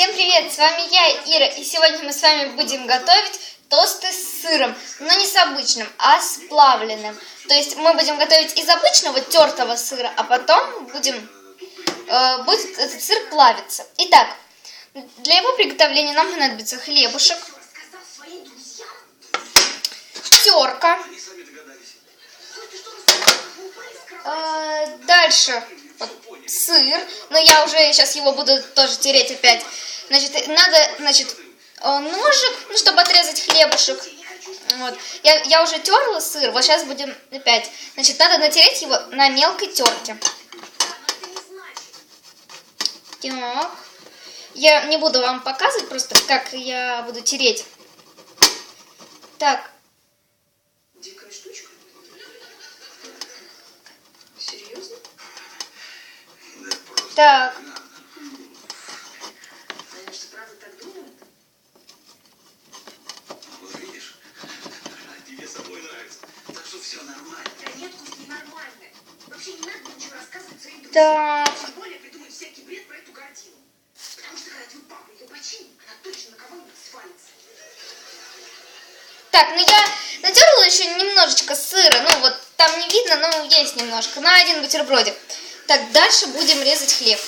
Всем привет, с вами я, Ира, и сегодня мы с вами будем готовить тосты с сыром, но не с обычным, а с плавленным. То есть мы будем готовить из обычного тертого сыра, а потом будем, э, будет этот сыр плавиться. Итак, для его приготовления нам понадобится хлебушек, терка, э, дальше вот, сыр, но я уже сейчас его буду тоже тереть опять. Значит, надо, значит, э, ножик, ну, чтобы отрезать хлебушек. Вот. Я, я уже терла сыр, вот сейчас будем опять. Значит, надо натереть его на мелкой терке. Так. Я не буду вам показывать просто, как я буду тереть. Так. Дикая штучка? Серьезно? Так. Свалится. Так, ну я натерла еще немножечко сыра. Ну вот там не видно, но есть немножко. На один бутербродик. Так, дальше будем резать хлеб.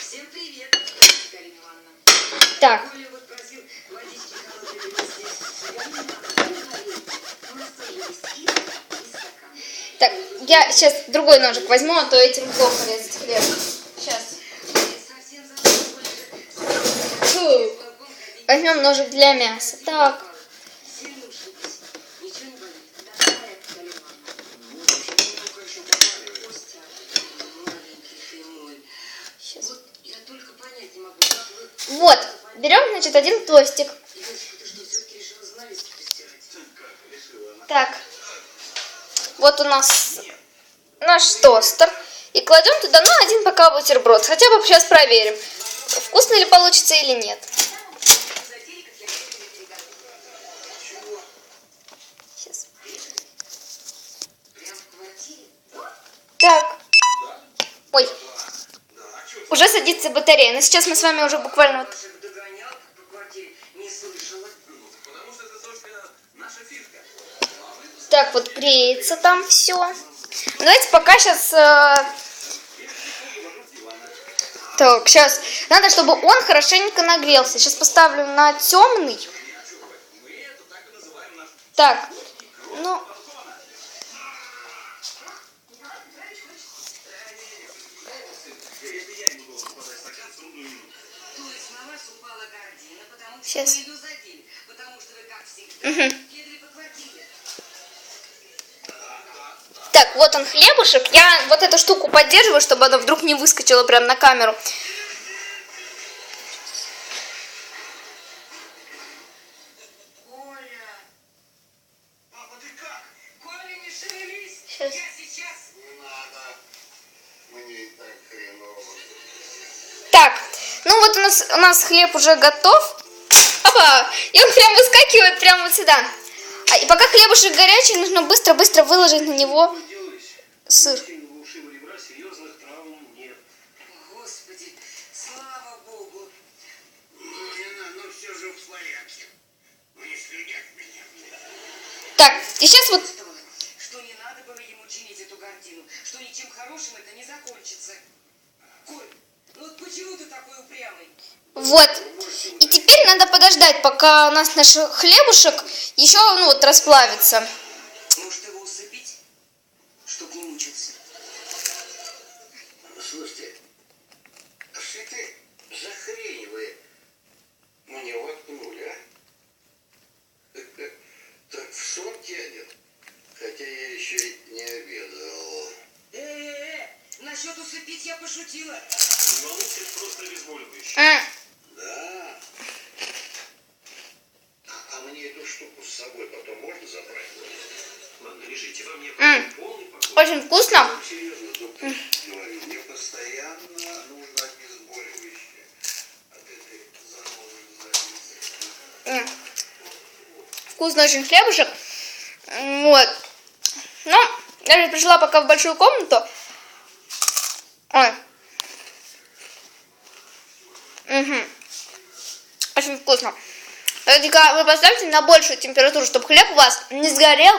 Всем привет, Галина Ивановна. Так, Коля вот просил водички холодной принести. Я не могу говорить. У нас тоже есть кисть и стакан. Так, я сейчас другой ножик возьму, а то этим плохо резать хлеб. Сейчас. Фу. Возьмем ножик для мяса. Так. Вот берем, значит, один тостик. Девочка, вот у нас наш тостер. И кладем туда, ну, один пока бутерброд. Хотя бы сейчас проверим, вкусно ли получится или нет. Сейчас. Так, ой, уже садится батарея. Но сейчас мы с вами уже буквально вот... Так, вот греется там все. Давайте пока сейчас... Так, сейчас. Надо, чтобы он хорошенько нагрелся. Сейчас поставлю на темный. Так ну... Сейчас. вы Так, вот он хлебушек. Я вот эту штуку поддерживаю, чтобы она вдруг не выскочила прямо на камеру. Сейчас. Так, ну вот у нас, у нас хлеб уже готов. Опа, и он прям выскакивает прямо вот сюда. И пока хлебушек горячий, нужно быстро-быстро выложить на него сыр. Ну, меня. Так, и сейчас вот... Что, что не надо было ему чинить эту картину, что ничем хорошим это не закончится. Коль, ну вот почему ты такой упрямый? Вот. И теперь надо подождать, пока у нас наш хлебушек еще, ну вот, расплавится. Может его усыпить, чтоб не мучился? Слушайте, а что это за хрень вы мне воткнули, а? Так в сон тянет, хотя я еще и не обедал. Э-э-э, насчет усыпить я пошутила. Не волнуйся, это просто обезболивающее. Да. А, мне эту штуку с собой потом можно забрать? Ладно, лежите, вам необходим полный покой. Очень вкусно. Серьезно, доктор, говорю, мне постоянно нужно обезболивающее от этой занозы. М. Вкусный очень хлебушек. Вот. Ну, я же пришла пока в большую комнату. Ой. Угу. Очень вкусно. Только вы поставьте на большую температуру, чтобы хлеб у вас не сгорел,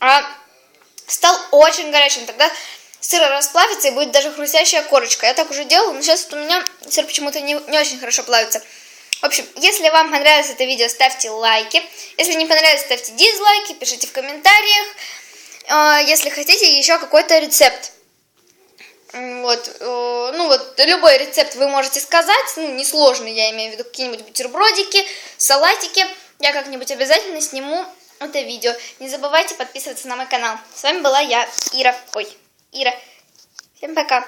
а стал очень горячим. Тогда сыр расплавится и будет даже хрустящая корочка. Я так уже делала, но сейчас вот у меня сыр почему-то не, не очень хорошо плавится. В общем, если вам понравилось это видео, ставьте лайки. Если не понравилось, ставьте дизлайки, пишите в комментариях. Э, Если хотите еще какой-то рецепт. Вот, э, ну вот, любой рецепт вы можете сказать, ну, несложный, я имею в виду какие-нибудь бутербродики, салатики. Я как-нибудь обязательно сниму это видео. Не забывайте подписываться на мой канал. С вами была я, Ира. Ой, Ира. Всем пока.